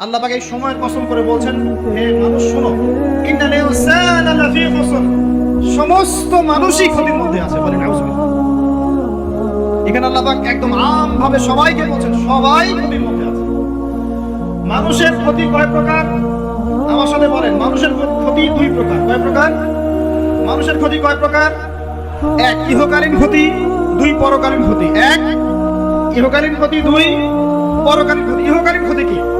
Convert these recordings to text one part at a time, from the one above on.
আল্লাহ পাক এই সময়ের কসম করে বলছেন, হে মানুষ, শোনো। লাফি খুসর। সমস্ত মানুষই ক্ষতির মধ্যে আছে বলেন এখানে আল্লাহ পাক একদম আম ভাবে সবাইকে বলছেন, সবাই ক্ষতির মধ্যে আছে। মানুষের ক্ষতি কয় প্রকার? আমার সাথে বলেন, মানুষের ক্ষতি দুই প্রকার। কয় প্রকার? মানুষের ক্ষতি কয় প্রকার? এক, ইহকালীন ক্ষতি, দুই, পরকালীন ক্ষতি। এক, ইহকালীন ক্ষতি, দুই, পরকালীন ক্ষতি। ইহকালীন ক্ষতি কি?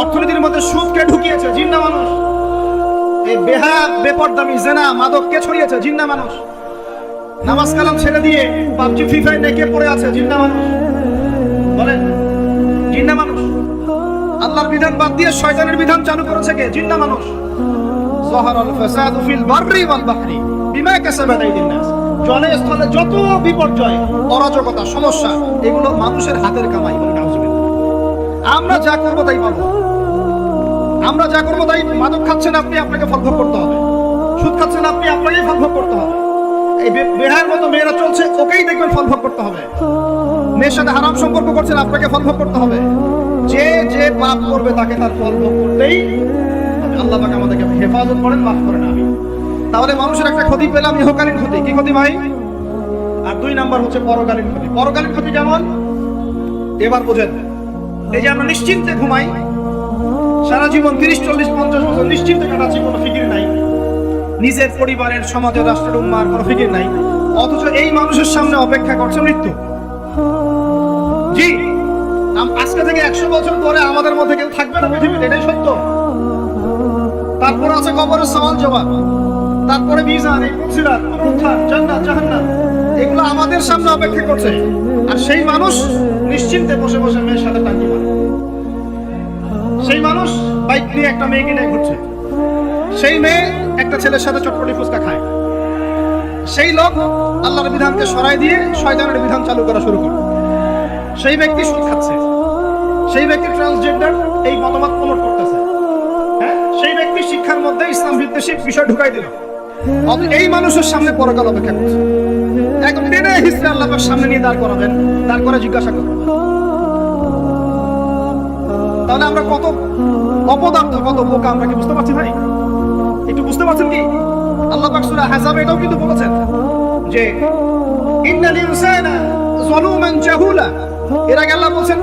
অর্থনীতির মধ্যে সুদকে ঢুকিয়েছে জিন্না মানুষ। এই বেহা বেপরদামি, জেনা, মাদককে ছড়িয়েছে জিন্না মানুষ। নামাজ কালাম ছেড়ে দিয়ে পাবজি ফ্রি ফায়ার নেকে পড়ে আছে জিন্না মানুষ? বলেন জিন্না মানুষ। আল্লাহর বিধান বাদ দিয়ে শয়তানের বিধান চালু করেছে কে? জিন্না মানুষ। জহরাল ফাসাদু ফিল বাররি ওয়াল বাহরি, বিমা কাসাবাত আইদিন নাস। জলে স্থলে যত বিপর্যয়, অরাজকতা, সমস্যা, এগুলো মানুষের হাতের কামাই। আমরা যা করব তাই পাবো আমরা যা করব তাই মাদক খাচ্ছেন আপনি, আপনাকে ফল ভোগ করতে হবে। সুদ খাচ্ছেন আপনি, আপনাকেই ফল ভোগ করতে হবে। এই বেহার মতো মেয়েরা চলছে, ওকেই দেখবেন ফল ভোগ করতে হবে। মেয়ের সাথে হারাম সম্পর্ক করছেন, আপনাকে ফল ভোগ করতে হবে। যে যে পাপ করবে তাকে তার ফল ভোগ করতেই। আল্লাহ পাক আমাদেরকে হেফাজত করেন, মাফ করেন আমি তাহলে মানুষের একটা ক্ষতি পেলাম, ইহকালীন ক্ষতি। কি ক্ষতি ভাই? আর দুই নাম্বার হচ্ছে পরকালীন ক্ষতি। পরকালীন ক্ষতি কেমন? এবার বোঝেন। এই যে আমরা নিশ্চিন্তে ঘুমাই, সারা জীবন তিরিশ, চল্লিশ, পঞ্চাশ বছর নিশ্চিন্তে কাটাচ্ছি, কোনো ফিকির নাই। নিজের পরিবারের, সমাজের, রাষ্ট্রের, উম্মার কোনো ফিকির নাই। অথচ এই মানুষের সামনে অপেক্ষা করছে মৃত্যু। জি আজকে থেকে একশো বছর পরে আমাদের মধ্যে কেউ থাকবে না পৃথিবীতে, এটাই সত্য। তারপরে আছে কবরের সওয়াল জবাব। তারপরে মিজান, এই পুনরুত্থান জান্নাত, জাহান্নাম, এগুলো আমাদের সামনে অপেক্ষা করছে। আর সেই মানুষ নিশ্চিন্তে বসে বসে মেয়ের সাথে সেই মানুষ বাইক নিয়ে একটা মেয়েকে নিয়ে ঘুরছে। সেই মেয়ে একটা ছেলের সাথে চটপটি ফুচকা খায়। সেই লোক আল্লাহর বিধানকে সরাই দিয়ে শয়তানের বিধান চালু করা শুরু করে। সেই ব্যক্তি সুদ খাচ্ছে। সেই ব্যক্তি ট্রান্সজেন্ডার এই মতামত প্রমোট করতেছে। হ্যাঁ? সেই ব্যক্তি শিক্ষার মধ্যে ইসলাম ভিত্তিক বিষয় ঢুকাই দিল। এই মানুষের সামনে পরকাল অপেক্ষা করছে। একদম টেনে হিসেবে আল্লাহর সামনে নিয়ে দাঁড় করাবেন, দাঁড় করে জিজ্ঞাসা করবেন। তাহলে আমরা কত অপদার্থ কত বোকা আমরা কি বুঝতে পারছি ভাই একটু বুঝতে পারছেন কি আল্লাহ পাক সূরা হাসাব এটাও কিন্তু বলেছেন যে ইন্নাল ইনসানা যালুমান জাহুলা এর আগে আল্লাহ বলেন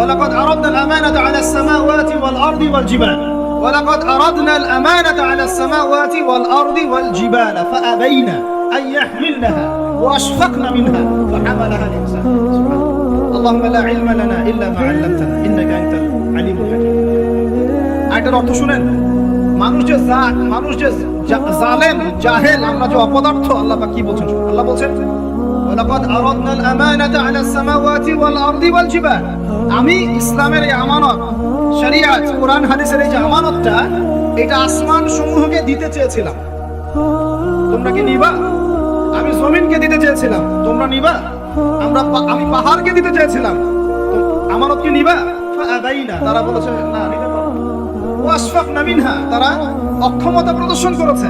ولقد أردنا الأمانة على السماوات والأرض والجبال ولقد أردنا الأمانة على السماوات والأرض والجبال فأبين أن يحملنها وأشفقن منها فحملها الإنسان سبحان الله. اللهم لا علم لنا إلا ما علمتنا إنك أنت العليم الحكيم এটার অর্থ শুনেন মানুষ যে জা- মানুষ যে জা- জালেম জাহেল আমরা যে অপদার্থ আল্লাহ পাক কি বলছেন শুনুন। আল্লাহ বলছেন ওয়ালাকাদ আরাদনা আল-আমানাতা আলা সামাওয়াতি ওয়াল আরদি ওয়াল জিবাল আমি ইসলামের এই আমানত শরিয়াত কোরআন হাদিসের এই যে আমানতটা এটা আসমান সমূহকে দিতে চেয়েছিলাম তোমরা কি নিবা আমি জমিনকে দিতে চেয়েছিলাম তোমরা নিবা আমরা আমি পাহাড়কে দিতে চেয়েছিলাম। কি নিবা? তারা বলেছে, না, নিতে পারব না। ওয়াসফাকনা তারা অক্ষমতা প্রদর্শন করেছে।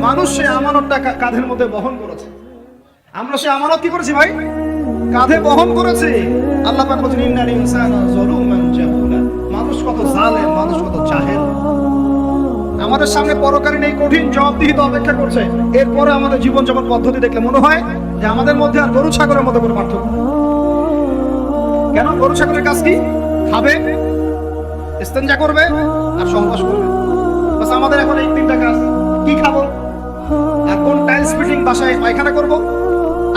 মানুষ সে আমানতটা কাঁধের মধ্যে বহন করেছে। আমরা সে আমানত কি করেছি ভাই? কাঁধে বহন করেছে। আল্লাহ পাক আমাদের সামনে পরকালীন এই কঠিন জবাবদিহিত অপেক্ষা করছে। এরপরে আমাদের জীবন যাপন পদ্ধতি দেখলে মনে হয় যে আমাদের মধ্যে আর গরু ছাগলের মধ্যে কোনো পার্থক্য কেন? গরু ছাগলের কাজ কি? খাবে, ইস্তেঞ্জা করবে আর সহবাস করবে। বাস আমাদের এখন এই তিনটা কাজ। কি খাব? আর কোন টাইলস ফিটিং বাসায় পায়খানা করব?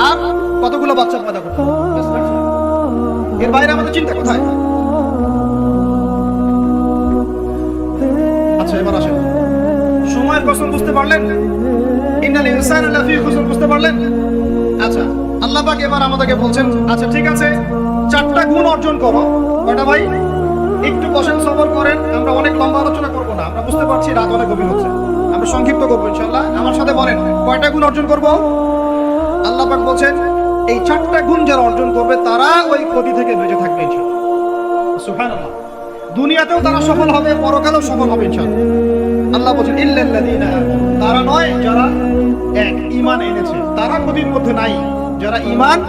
আর কতগুলো বাচ্চা পয়দা করব। এর বাইরে আমাদের চিন্তা কোথায়? সময়ের বুঝতে পারলেন? ইন্নাল ইনসানা লাফি খুসর বুঝতে পারলেন? আচ্ছা আল্লাহ পাক এবার আমাদেরকে বলছেন আচ্ছা ঠিক আছে, চারটা গুণ অর্জন করো। কয়টা ভাই? একটু বসেন, সবর করেন, আমরা অনেক লম্বা আলোচনা করব না, আমরা বুঝতে পারছি রাত অনেক গভীর হচ্ছে। আমরা সংক্ষিপ্ত করব ইনশাল্লাহ আমার সাথে বলেন, কয়টা গুণ অর্জন করব? আল্লাহ পাক বলছেন, এই চারটা গুণ যারা অর্জন করবে, তারা ওই ক্ষতি থেকে বেঁচে থাকবে ইনশাল্লাহ সুবহানাল্লাহ। দুনিয়াতেও তারা সফল হবে, পরকালেও সফল হবে ইনশাল্লাহ আল্লাহ বলছেন, ইল্লাল্লাযীনা তারা নয়, যারা এক, ঈমান এনেছে। তারা ক্ষতির মধ্যে নাই, যারা ঈমান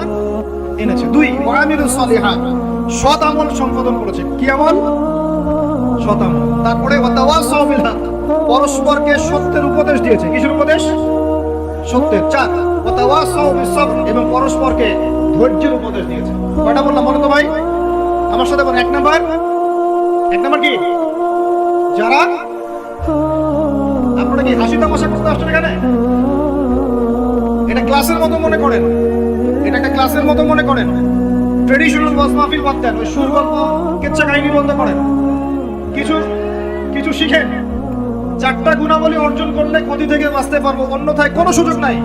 এনেছে। দুই ওয়ামিলুস সালিহাত। সৎ আমল সম্পাদন করেছে। কি আমল? সৎ আমল। তারপরে ওয়াতাওয়াসাউ বিল হক পরস্পরকে সত্যের উপদেশ দিয়েছে। কিসের উপদেশ? সত্যের। চার ওয়াতাওয়াসাউ বিস সাবর এবং পরস্পরকে ধৈর্যের উপদেশ দিয়েছে। কয়টা বললাম মনে তো ভাই? আমার সাথে বলেন এক নাম্বার। এক নাম্বার কি? যারা কি হাসি তামাশা করতে আসছেন এখানে? এটা ক্লাসের মতো মনে করেন। এটা একটা ক্লাসের মতো মনে করেন। ট্রেডিশনাল ওয়াজ মাহফিল বাদ দেন, ওই সুর গল্প কেচ্ছা কাহিনী বন্ধ করেন। কিছু কিছু শিখেন। চারটা গুণাবলী অর্জন করলে ক্ষতি থেকে বাঁচতে পারব। অন্যথায় কোনো সুযোগ নাই।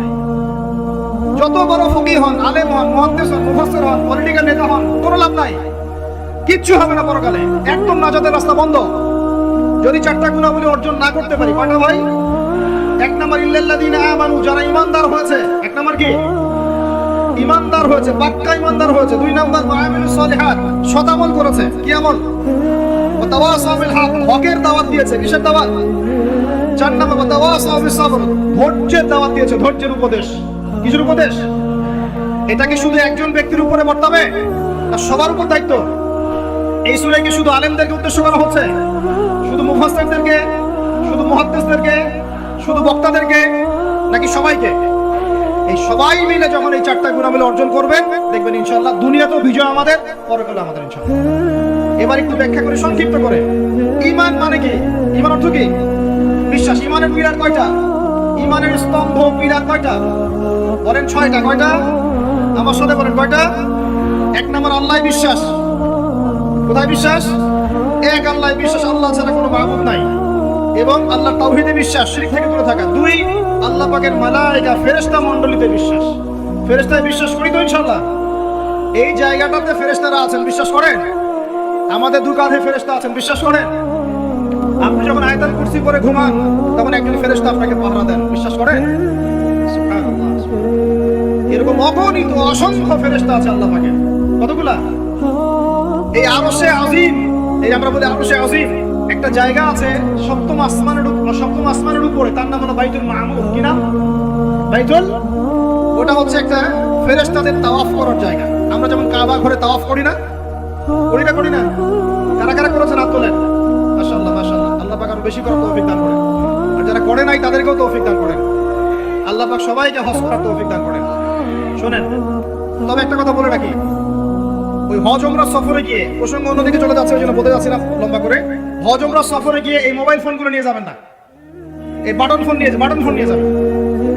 যত বড় ফকি হন, আলেম হন মহাদ্দেশ হন, মুফাসসির হন পলিটিক্যাল নেতা হন, কোনো লাভ নাই। কিচ্ছু হবে না পরকালে। একদম নাজাতের রাস্তা বন্ধ। যদি চারটা গুণাবলী অর্জন না করতে পারি, কয়টা ভাই? এক নাম্বার, ইল্লাল্লাযীনা আমানু, যারা ঈমানদার হয়েছে। এক নাম্বার কি? ঈমানদার হয়েছে, পাক্কা ঈমানদার হয়েছে। দুই নাম্বার ওয়ামিলুস সলিহাত আমল করেছে। কি আমল? ওয়া তাওয়াসাউ বিল হক, হকের দাওয়াত দিয়েছে। কিসের দাওয়াত? চার নাম্বার, ওয়া তাওয়াসাবিস সাবর, ধৈর্যের দাওয়াত দিয়েছে, ধৈর্যের উপদেশ। কিসের উপদেশ? এটা কি শুধু একজন ব্যক্তির উপরে বর্তাবে? না, সবার উপর দায়িত্ব? এই সুরায় কি শুধু আলেমদেরকে উদ্দেশ্য করা হচ্ছে? শুধু মুফাসসিরদেরকে, শুধু মুহাদ্দিসদেরকে, শুধু বক্তাদেরকে, নাকি সবাইকে? এই সবাই মিলে যখন এই চারটা গুণাবলী অর্জন করবেন, দেখবেন ইনশাআল্লাহ দুনিয়াতেও বিজয় আমাদের পরকালে আমাদের ইনশাআল্লাহ। এবার একটু ব্যাখ্যা করে, সংক্ষিপ্ত করে। ঈমান মানে কি? ঈমান অর্থ কি? বিশ্বাস। ঈমানের পিলার কয়টা? ঈমানের স্তম্ভ পিলার কয়টা? বলেন ছয়টা। কয়টা? আমার সাথে বলেন কয়টা? এক নম্বর আল্লাহ বিশ্বাস। কোথায় বিশ্বাস? এক আল্লাহ বিশ্বাস, আল্লাহ ছাড়া কোনো মাহবুব নাই। এবং আল্লাহ তাওহীদে বিশ্বাস, শিরক থেকে দূরে থাকা। দুই, আল্লাহ পাকের মালায়েকা ফেরেশতা মণ্ডলীতে বিশ্বাস। ফেরেশতায় বিশ্বাস করি তো ইনশাআল্লাহ? এই জায়গাটাতে ফেরেশতারা আছেন, বিশ্বাস করেন? আমাদের দু কাঁধে ফেরেশতা আছেন, বিশ্বাস করেন? আপনি যখন আয়তাল কুরসি করে ঘুমান, তখন একজন ফেরেশতা আপনাকে পাহারা দেন, বিশ্বাস করেন? এরকম অগণিত, অসংখ্য ফেরেশতা আছে আল্লাহ পাকের। কতগুলা? এই আরশে আজিম এই আমরা বলি আরশে আজিম একটা জায়গা আছে সপ্তম আসমানের সপ্তম আসমানের উপরে, তার নাম হলো বাইতুল মামুর। কি নাম? বাইতুল? ওটা হচ্ছে একটা ফেরেশতাদের তাওয়াফ করার জায়গা। আমরা যেমন কাবা ঘরে তাওয়াফ করি না করি না করি না? কারা কারা করেছেন হাত তোলেন? মাশাআল্লাহ মাশাআল্লাহ। আল্লাহ পাক আরও বেশি করার তৌফিক দান করেন। আর যারা করে নাই, তাদেরকেও তৌফিক দান করেন। আল্লাহ পাক সবাইকে হজ করার তৌফিক দান করেন। শোনেন, তবে একটা কথা বলে রাখি। ওই হজ ওমরা সফরে গিয়ে প্রসঙ্গ অন্যদিকে চলে যাচ্ছে, ওই জন্য বলতে যাচ্ছি না লম্বা করে। হজ ওমরা সফরে গিয়ে এই মোবাইল ফোনগুলো নিয়ে যাবেন না। এই বাটন ফোন নিয়ে বাটন ফোন নিয়ে যাবেন।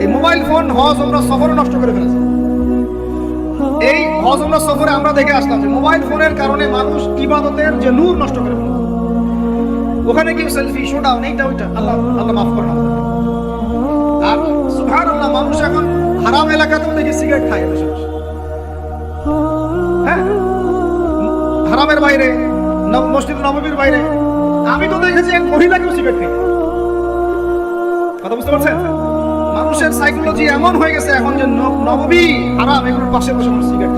এই মোবাইল ফোন হজ ওমরা সফরে নষ্ট করে ফেলেছে। এই হজ ওমরা সফরে আমরা দেখে আসলাম যে মোবাইল ফোনের কারণে মানুষ ইবাদতের যে নূর নষ্ট করে ফেলেছে। ওখানে কি সেলফি শোডাউন এইটা, ওইটা। আল্লাহ আল্লাহ মাফ আমাদের। আর সুবহানাল্লাহ, মানুষ এখন হারাম এলাকাতেও দেখি সিগারেট খায় বসে। হ্যাঁ? হারামের বাইরে মসজিদ নববীর বাইরে। আমি তো দেখেছি এক মহিলাকেও সিগারেট খাই কথা বুঝতে পারছেন? মানুষের সাইকোলজি এমন হয়ে গেছে এখন যে ন- নববী হারাম, এগুলোর পাশে বসে সিগারেট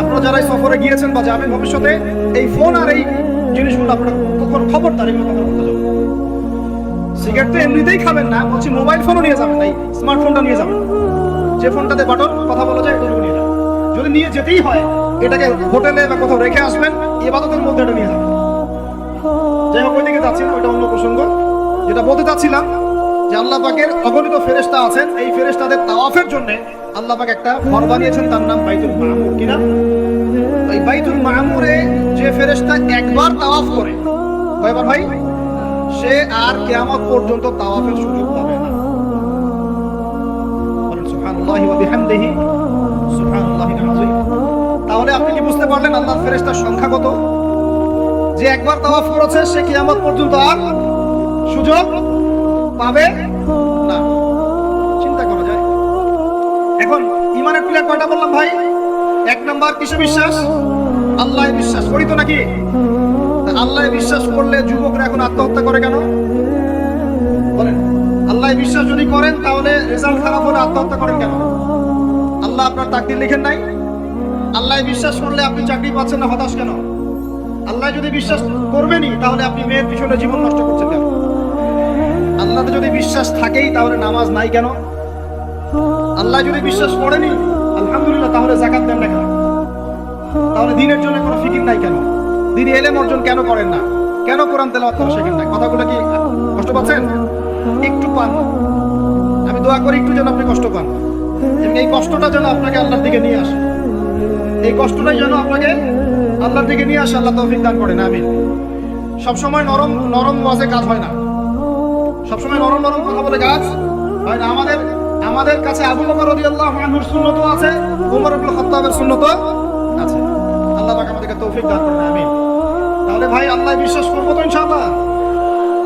আপনারা যারা সফরে গিয়েছেন বা যাবেন ভবিষ্যতে, এই ফোন আর এই জিনিসগুলো আপনারা কখন খবরদার এগুলো সিগারেট তো এমনিতেই খাবেন না, বলছি মোবাইল ফোনও নিয়ে যাবেন এই স্মার্টফোনটা নিয়ে যাবেন যে ফোনটাতে বাটন কথা বলা যায় যদি নিয়ে যেতেই হয় এটাকে হোটেলে বা কোথাও রেখে আসবেন, ইবাদতের মধ্যে এটা নিয়ে যাবেন। যাই হোক, ওইদিকে যাচ্ছি ওইটা অন্য প্রসঙ্গ। যেটা বলতে চাচ্ছিলাম, যে আল্লাহ পাকের অগণিত ফেরেশতা আছেন। এই ফেরেশতাদের তাওয়াফের জন্য আল্লাহ পাক একটা ঘর বানিয়েছেন, তার নাম বাইতুল মামুর কি নাম এই বাইতুল মামুরে যে ফেরেশতা একবার তাওয়াফ করে, কয়বার ভাই? সে আর কিয়ামত পর্যন্ত তাওয়াফের সুযোগ পাবে না। সুবহানাল্লাহি ওয়া বিহামদিহি, সুবহানাল্লাহিল আযীম। তাহলে আপনি কি বুঝতে পারলেন আল্লাহ ফেরেশতার সংখ্যা কত? যে একবার তাওয়াফ করেছে, সে কিয়ামত পর্যন্ত আর সুযোগ পাবে না। চিন্তা করা যায়। এখন ইমানের পিলার কয়টা বললাম ভাই? এক নাম্বার, কিসে বিশ্বাস? আল্লাহ বিশ্বাস। করি তো নাকি? আল্লাহ বিশ্বাস করলে যুবকরা এখন আত্মহত্যা করে কেন? বলেন আল্লাহ বিশ্বাস যদি করেন, তাহলে রেজাল্ট খারাপ হলে আত্মহত্যা করেন কেন? আল্লাহ আপনার তাকদির লিখেন নাই? আল্লাহ বিশ্বাস করলে আপনি চাকরি পাচ্ছেন না, হতাশ কেন? আল্লাহ যদি বিশ্বাস করবেনই, তাহলে আপনি মেয়ের পিছনে জীবন নষ্ট করছেন কেন? আল্লাহতে যদি বিশ্বাস থাকেই, তাহলে নামাজ নাই কেন? আল্লাহ যদি বিশ্বাস করেনি, আলহামদুলিল্লাহ, তাহলে জাকাত দেন না কেন? তাহলে দিনের জন্য কোনো ফিকির নাই কেন? দিন এলেম অর্জন কেন করেন না? কেন কোরআন তেলাওয়াত করা শেখেন না? কথাগুলো কি কষ্ট পাচ্ছেন? একটু পান। আমি দোয়া করি, একটু যেন আপনি কষ্ট পান। এই কষ্টটা যেন আপনাকে আল্লাহর দিকে নিয়ে আসে। এই কষ্টটাই যেন আপনাকে আল্লাহর দিকে নিয়ে আসে, আল্লাহ তৌফিক দান করেন, আমিন। সবসময় নরম নরম ওয়াজে কাজ হয় না। সবসময় নরম নরম কথা বলে কাজ হয় না। আমাদের আমাদের কাছে আবু বকর রাদিয়াল্লাহু আনহুর সুন্নতও আছে ওমর ইবনে খাত্তাবের সুন্নতও আছে। আল্লাহ পাক আমাদেরকে তৌফিক দান করেন, আমিন। তাহলে ভাই, আল্লাহ বিশ্বাস করব তো ইনশাআল্লাহ।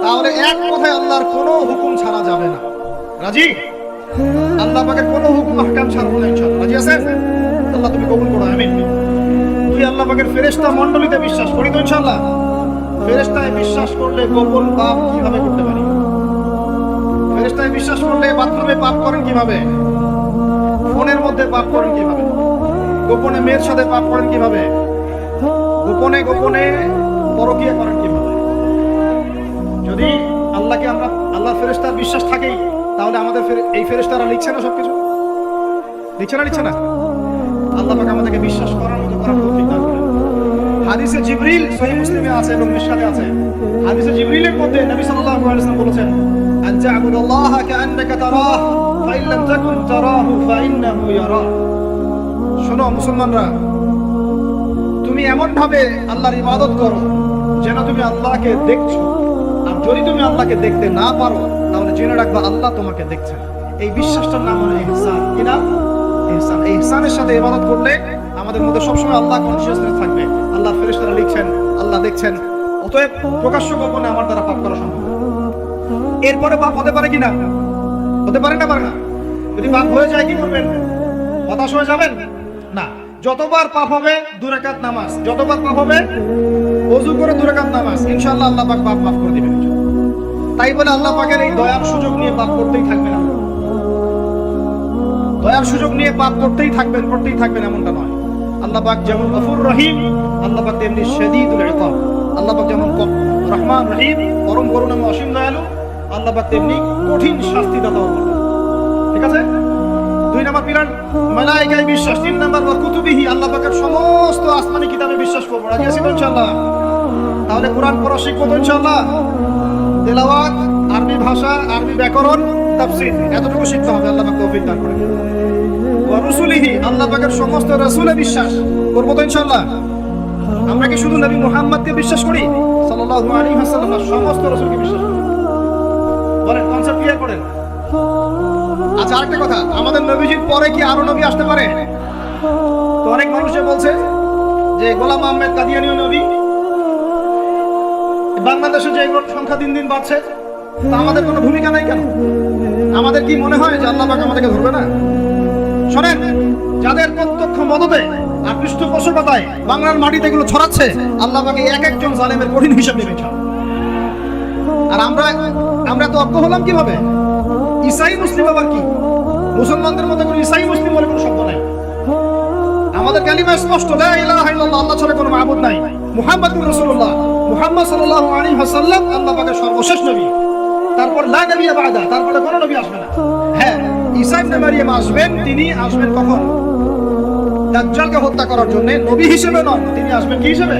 তাহলে এক কথায় আল্লাহর কোনো হুকুম ছাড়া যাবে না। রাজি? আল্লাহ পাকের কোনো হুকুম, আহকাম ছাড়বো না ইনশাআল্লাহ। রাজি আছেন? আল্লাহ তুমি কবুল করো, আমিন। তুই আল্লাহ পাকের ফেরেশতা মণ্ডলীতে বিশ্বাস করি তো ইনশাআল্লাহ। ফেরেশতায় বিশ্বাস করলে গোপন পাপ কীভাবে করতে পারি? ফেরেশতায় বিশ্বাস করলে বাথরুমে পাপ করেন কীভাবে? ফোনের মধ্যে পাপ করেন কীভাবে? গোপনে মেয়ের সাথে পাপ করেন কীভাবে? গোপনে গোপনে পরকিয়া করেন কীভাবে? যদি আল্লাহকে আমরা আল্লাহ ফেরেশতার বিশ্বাস থাকেই, তাহলে আমাদের এই ফেরেশতারা লিখছে না সবকিছু? লিখছে না লিখছে না? আল্লাহ পাক আমাদেরকে বিশ্বাস করার মতো করার তৌফিক দান করেন। হাদিসে জিবরিল মুসলিমে আছে এবং মিশকাতে আছে। হাদিসে জিবরিলের মধ্যে নবী সাল্লাল্লাহু আলাইহি ওয়াসাল্লাম বলেছেন, আন তারাহ লাম তাকুন তারাহু, ফাইন্নাহু ইয়ারাক শোনো মুসলমানরা, তুমি এমন ভাবে আল্লাহর ইবাদত করো যেন তুমি আল্লাহকে দেখছ। আর যদি তুমি আল্লাহকে দেখতে না পারো, তাহলে জেনে রাখবা আল্লাহ তোমাকে দেখছেন এই বিশ্বাসটার নাম হলো ইহসান। নাম? ইহসান। এই সাথে ইবাদত করলে আমাদের মধ্যে সবসময় আল্লাহ কনসিয়াসনেস থাকবে। আল্লাহ ফেরেশতারা লিখছেন, আল্লাহ দেখছেন। অতএব প্রকাশ্য গোপনে আমার দ্বারা পাপ করা সম্ভব। এরপরে পাপ হতে পারে কিনা? হতে পারে না পারে না। যদি পাপ হয়ে যায়, কি করবেন? হতাশ হয়ে যাবেন? না। যতবার পাপ হবে, দুরাকাত নামাজ। যতবার পাপ হবে ওযু করে দুরাকাত নামাজ। ইনশাআল্লাহ আল্লাহ পাক পাপ মাফ করে দিবেন। তাই বলে আল্লাহ পাকের এই দয়ার সুযোগ নিয়ে পাপ করতেই থাকবেন দয়ার সুযোগ নিয়ে পাপ করতেই থাকবেন করতেই থাকবেন এমনটা নয়। আল্লাহ পাক যেমন গফুর রহিম, আল্লাহ পাক তেমনি শাদীদুল ইকাব আল্লাহ পাক যেমন রহমান রহিম, পরম করুণাময় অসীম দয়ালু, আল্লাহ পাক তেমনি কঠিন শাস্তি দাতাও ঠিক আছে? দুই নাম্বার পিলার, মালাইকায় বিশ্বাস। তিন নাম্বার ওয়া কুতুবিহি, আল্লাহ পাকের সমস্ত আসমানি কিতাবে বিশ্বাস করব। রাজি আছি তো ইনশাআল্লাহ? তাহলে কোরআন পড়া শিখব তো ইনশাআল্লাহ? তেলাওয়াত, আরবি ভাষা, আরবি ব্যাকরণ, তাফসীর, এতটুকু শিখতে হবে, আল্লাহ পাক দান করেন ওয়া রুসুলিহি, আল্লাহ পাকের সমস্ত রাসূলে বিশ্বাস। করব তো ইনশাআল্লাহ। আমরা কি শুধু নবী মুহাম্মদকে বিশ্বাস করি? সাল্লাল্লাহু আলাইহি ওয়াসাল্লাম সমস্ত রাসূলকে বিশ্বাস করি। বলেন কনসেপ্ট ক্লিয়ার করেন। আচ্ছা আরেকটা কথা। আমাদের নবীজির পরে কি আরও নবী আসতে পারে? তো অনেক মানুষে বলছে যে, গোলাম আহমেদ কাদিয়ানীয় নবী। বাংলাদেশে যে এগুলোর সংখ্যা দিন দিন বাড়ছে, তা আমাদের কোনো ভূমিকা নাই কেন? আমাদের কি মনে হয় যে আল্লাহ পাক আমাদেরকে ধরবে না? শোনেন, যাদের প্রত্যক্ষ মদতে আর পৃষ্ঠপোষকতায় বাংলার মাটিতে এগুলো ছড়াচ্ছে, আল্লাহ পাকে এক একজন জালেমের কঠিন হিসাব নেবে আর আমরা আমরা তো অজ্ঞ হলাম কীভাবে? ইসাই মুসলিম আবার কি? মুসলমানদের মধ্যে কোনো ইসাই মুসলিম বলে কোনো শব্দ নাই। আমাদের কালিমা স্পষ্ট, লা ইলাহা ইল্লাল্লাহ, আল্লাহ ছাড়া কোনো মাবুদ নাই। মুহাম্মাদুর রাসূলুল্লাহ, মুহাম্মদ সাল্লাল্লাহু আলাইহি ওয়াসাল্লাম, আল্লাহ পাকের সর্বশেষ নবী। তারপর লা নবী বাদা, তারপরে কোনো নবী আসবে না। হ্যাঁ। ঈসা ইবনে মারিয়াম আসবেন, তিনি আসবেন কখন? দাজ্জালকে হত্যা করার জন্য নবী হিসেবে নন তিনি আসবেন কি হিসেবে?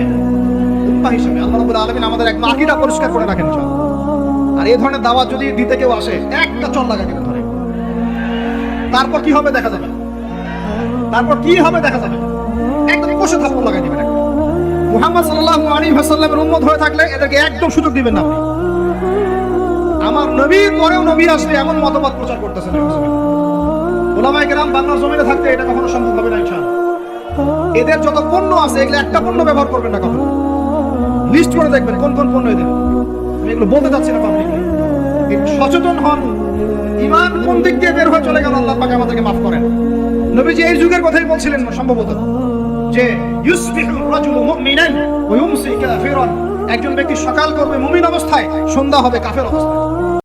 হিসেবে। আল্লাহ রাব্বুল আলামিন আমাদের এক আকীদা পরিষ্কার করে রাখেন আর এই ধরনের দাওয়াত যদি দিতে কেউ আসে, একটা চল লাগা ধরে। তারপর কি হবে দেখা যাবে? তারপর কি হবে দেখা যাবে? একদম কষে থাপ্পড় লাগাই দিবেন মুহাম্মদ সাল্লাল্লাহু আলাইহি ওয়াসাল্লামের উম্মত হয়ে থাকলে এদেরকে একদম সুযোগ দিবেন না আমার নবীর পরেও নবী আসবে এমন মতবাদ প্রচার করতেছেন ওলামায়ে কেরাম বাংলার জমিনে থাকতে এটা কখনো সম্ভব হবে না এদের যত পণ্য আছে, এগুলো একটা পণ্য ব্যবহার করবেন না কখনো। লিস্ট করে দেখবেন কোন কোন পণ্য এদের। আমি এগুলো বলতে চাচ্ছি না সচেতন হন, ইমান কোন দিক দিয়ে বের হয়ে চলে গেল, আল্লাহ পাক আমাদেরকে মাফ করেন। নবীজি এই যুগের কথাই বলছিলেন সম্ভবত, যে ইউসবিহু মুমিনান কাফিরান। একজন ব্যক্তি সকাল করবে মুমিন অবস্থায়, সন্ধ্যা হবে কাফের অবস্থায়।